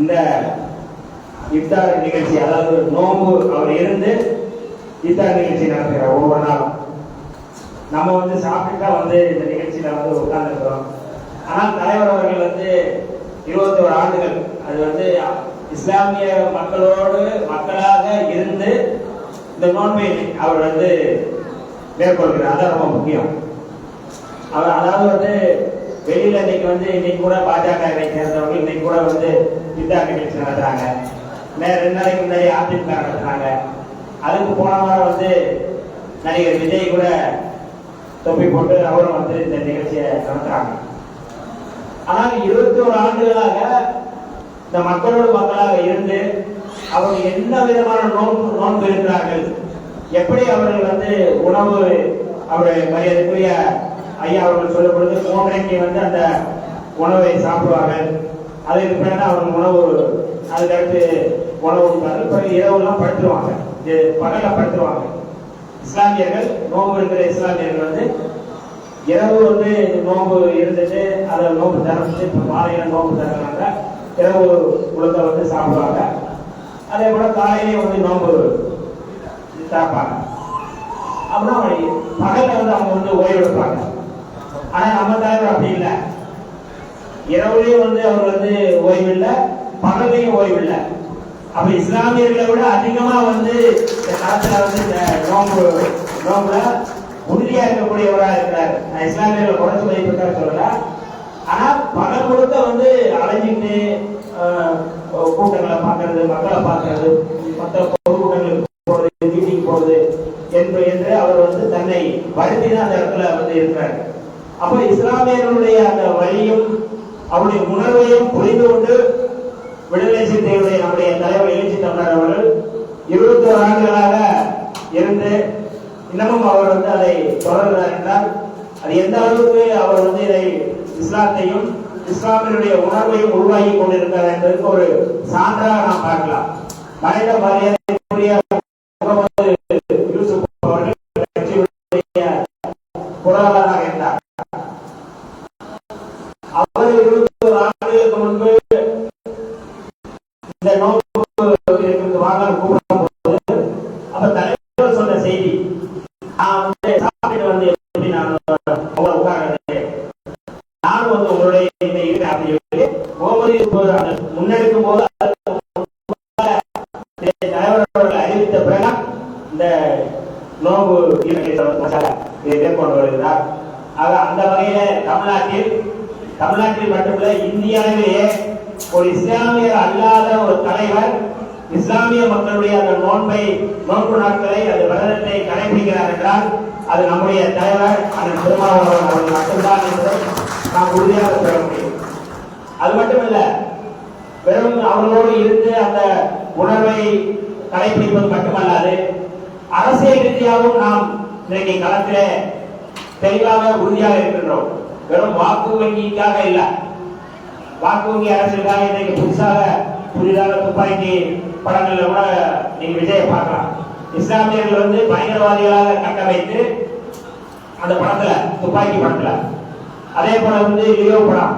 இந்த இஃப்தார் நிகழ்ச்சி அதாவது நோன்பு அவர் இருந்து இஃப்தார் நிகழ்ச்சி நடத்துகிறார். ஒவ்வொரு நாளும். நம்ம வந்து சாப்பிட்டுட்டா வந்து இந்த நிகழ்ச்சியில வந்து உட்கார்ந்துருக்கிறோம். ஆனால் தலைவர் அவர்கள் வந்து இருபத்தோரு ஆண்டுகள் அது வந்து இஸ்லாமிய மக்களோடு மக்களாக இருந்து இந்த நோன்பை அவர் வந்து மேற்கொள்கிறார். அதான் ரொம்ப முக்கியம். அவர் அதாவது வந்து வெளியில இன்னைக்கு வந்து இன்னைக்கு கூட பாஜக சேர்ந்தவங்க இன்னைக்கு கூட வந்து வித்தா நிகழ்ச்சி நடத்துறாங்க. ரெண்டு நாளைக்கு முன்னாடி அதிமுக நடத்துறாங்க. அதுக்கு போன வாரம் வந்து நடிகர் விஜய் கூட தொப்பி போட்டு அவரும் வந்து இந்த நிகழ்ச்சியை நடத்துறாங்க. ஆனால் இருபத்தி ஒரு ஆண்டுகளாக இந்த மக்களோடு மக்களாக இருந்து அவங்க என்ன விதமான நோன்பு நோன்பு இருக்கிறார்கள்? எப்படி அவர்கள் வந்து உணவு அவருடைய மரியாதைக்குரிய ஐயா அவர்கள் சொல்லும் பொழுது மூன்றைக்கு வந்து அந்த உணவை சாப்பிடுவார்கள். அதுக்கு பின்னாடி அவங்க உணவு அதுக்கடுத்து உணவு உட்கார்ந்து பிறகு இரவுலாம் படுத்துருவாங்க. இது பகல படுத்துருவாங்க. இஸ்லாமியர்கள் நோம்பு இருக்கிற இஸ்லாமியர்கள் வந்து இரவு வந்து நோன்பு இருந்துட்டு அதை நோம்பு திறந்துட்டு இப்போ மாலையில நோம்பு திறக்கிறாங்க. இரவு உளுந்த வந்து சாப்பிடுவாங்க. அதே போல காலையிலேயே வந்து நோன்பு திறப்பாங்க. அப்படின்னா பகலில் வந்து அவங்க வந்து ஓய்வெடுப்பாங்க. ஆனா நம்ம தலைவர் அப்படி இல்லை. இரவுலையும் வந்து அவர் வந்து ஓய்வு இல்லை பகலையும் ஓய்வு இல்லை அப்ப இஸ்லாமியர்களை விட அதிகமா வந்து இந்த காலத்துல வந்து இந்த நோம்பு நோம்புல உறுதியா இருக்கக்கூடியவரா இருக்கிறார். நான் இஸ்லாமியர்களை குறைச்சு மதிப்பிட்டார் சொல்லல. ஆனா பகல் முழுக்க வந்து அலைஞ்சிட்டு ஆஹ், கூட்டங்களை பார்க்கறது மக்களை பார்க்கறது மற்ற பொதுக்கூட்டங்களுக்கு போறது மீட்டிங் போறது என்று என்று அவர் வந்து தன்னை வருத்தி தான் அந்த இடத்துல வந்து இருக்கிறார். அப்ப இஸ்லாமியர்களுடைய அந்த வழியும் அவருடைய உணர்வையும் புரிந்து கொண்டு விடுதலை சிறுத்தைகளுடைய நம்முடைய தலைவர் எழுச்சி தமிழர் அவர்கள் இருபத்தி ஒரு ஆண்டுகளாக இருந்து இன்னமும் அவர் வந்து அதை தொடர்கிறார் என்றால் அது எந்த அளவுக்கு அவர் வந்து இதை இஸ்லாத்தையும் இஸ்லாமியருடைய உணர்வையும் உருவாகி கொண்டிருக்கிறார் என்பதற்கு ஒரு சான்றாக நாம் பார்க்கலாம். மனித மரியாதை முகமது யூசுப் அவர்கள் கட்சியுடைய பொருளாளராக இருந்தார் அவர் இருபத்தி ஒரு ஆண்டுகளுக்கு முன்பு இந்த நோக்கு இருக்கிறது வாங்க கூப்பிடும்போது அப்ப தலைவர் சொன்ன செய்தி நான் வந்து சாப்பிட்டு வந்து எப்படி நான் அவ்வளவு உட்கார்றது நானும் வந்து உங்களுடைய இந்த இருக்கிறேன் அப்படின்னு சொல்லி முகமது யூசுப் அதை முன்னெடுக்கும் போது அதற்கு அறிவித்த பிறகு இந்த நோம்பு மசாலா இதை மேற்கொண்டு வருகிறார் ஆக அந்த வகையில தமிழ்நாட்டில் தமிழ்நாட்டில் மட்டுமல்ல இந்தியாவிலேயே ஒரு இஸ்லாமியர் அல்லாத ஒரு தலைவர் இஸ்லாமிய மக்களுடைய அந்த நோன்பை நோன்பு நாட்களை அந்த விரதத்தை கடைபிடிக்கிறார் என்றால் அது நம்முடைய தலைவர் அந்த பெருமாள் அவர்கள் மட்டும்தான் என்று நாம் உறுதியாக பெற முடியும். அது மட்டுமல்ல வெறும் அவர்களோடு இருந்து அந்த உணர்வை கடைபிடிப்பது மட்டுமல்லாது அரசியல் ரீதியாகவும் நாம் இன்றைக்கு களத்திலே தெளிவாக உறுதியாக இருக்கின்றோம். வெறும் வாக்கு வங்கிக்காக இல்ல. வாக்கு வங்கி அரசியலுக்காக இன்றைக்கு புதுசாக புதிதாக துப்பாக்கி படங்கள்ல கூட நீங்க விஜய பார்க்கலாம். இஸ்லாமியர்கள் வந்து பயங்கரவாதிகளாக கட்டமைத்து அந்த படத்துல துப்பாக்கி படத்துல அதே போல வந்து லியோ படம்.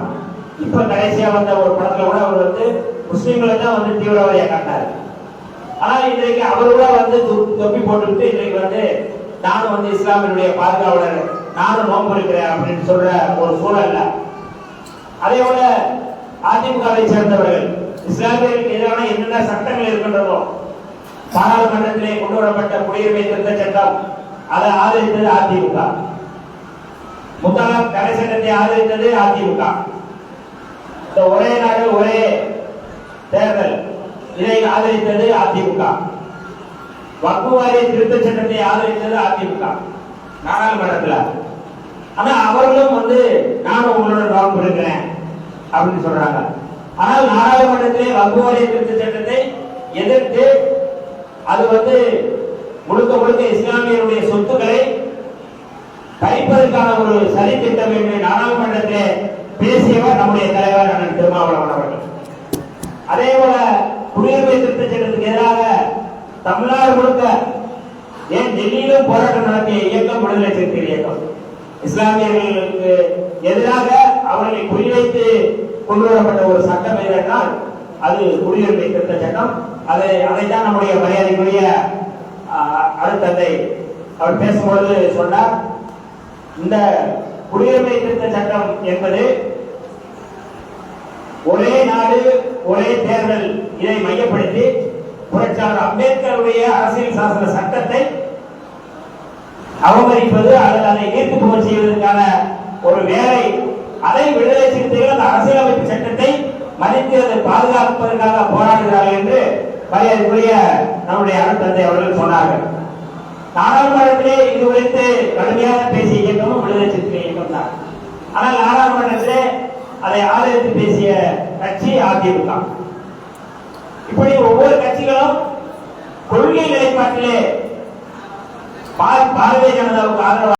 இப்ப கடைசியா வந்த ஒரு படத்துல கூட அவர் வந்து முஸ்லீம்களை தான் வந்து தீவிரவாதியா காட்டாரு ஆனா இன்றைக்கு அவர் கூட வந்து தொப்பி போட்டுக்கிட்டு இன்றைக்கு வந்து நானும் வந்து இஸ்லாமியனுடைய பாதுகாவலர் நானும் நோம்பு இருக்கிறேன் அப்படின்னு சொல்ற ஒரு சூழல்ல. அதே போல அதிமுகவை சேர்ந்தவர்கள் இஸ்லாமியர்களுக்கு எதிரான என்னென்ன சட்டங்கள் இருக்கின்றதோ பாராளுமன்றத்திலே கொண்டு வரப்பட்ட குடியுரிமை திருத்த சட்டம் அதை ஆதரித்தது அதிமுக. முதலாம் தடை சட்டத்தை ஆதரித்தது அதிமுக. இந்த ஒரே நாடு ஒரே தேர்தல். இதை ஆதரித்தது அதிமுக. வக்குவாரிய திருத்த சட்டத்தை ஆதரித்தது அதிமுக. நாடாளுமன்றத்தில். ஆனா அவர்களும் வந்து நான் உங்களோட நோன்பு இருக்கிறேன் அப்படின்னு சொல்றாங்க. ஆனால் நாடாளுமன்றத்திலே வக்குவாரிய திருத்த சட்டத்தை எதிர்த்து அது வந்து முழுக்க முழுக்க இஸ்லாமியருடைய சொத்துக்களை பறிப்பதற்கான ஒரு சதி திட்டம் என்று நாடாளுமன்றத்திலே பேசியவர் நம்முடைய தலைவர் அண்ணன் திருமாவளவன் அவர்கள். அதே போல குடியுரிமை திருத்த சட்டத்துக்கு எதிராக தமிழ்நாடு முழுக்க ஏன் டெல்லியிலும் போராட்டம் நடத்திய இயக்கம் விடுதலை சிறுத்தைகள் இயக்கம். இஸ்லாமியர்களுக்கு எதிராக அவர்களை குறிவைத்து கொண்டு வரப்பட்ட ஒரு சட்டம் எதென்றால் அது குடியுரிமை திருத்த சட்டம். அது அதைத்தான் நம்முடைய மரியாதைக்குரிய ஆஹ், அவர் பேசும்பொழுது சொன்னார். இந்த குடியுரிமை திருத்த சட்டம் என்பது ஒரே நாடு ஒரே தேர்தல் இதை மையப்படுத்தி புரட்சியாளர் அம்பேத்கருடைய அரசியல் சாசன சட்டத்தை அவமதிப்பது அல்லது அதை நீர்த்து போக செய்வதற்கான ஒரு வேலை. அதை விடுதலை சிறுத்தைகள் அந்த அரசியலமைப்பு சட்டத்தை மதித்து அதை பாதுகாப்பதற்காக போராடுகிறார்கள் என்று மரியாதைக்குரிய நம்முடைய அருட்தந்தை அவர்கள் சொன்னார்கள். நாடாளுமன்றத்திலே இது குறித்து கடுமையாக பேசிய இயக்கமும் விடுதலை சிறுத்தை இயக்கம் தான் ஆனால் நாடாளுமன்றத்திலே அதை ஆதரித்து பேசிய கட்சி அதிமுக. இப்படி ஒவ்வொரு கட்சிகளும் கொள்கை நிலைப்பாட்டிலே பாரதிய ஜனதாவுக்கு ஆதரவு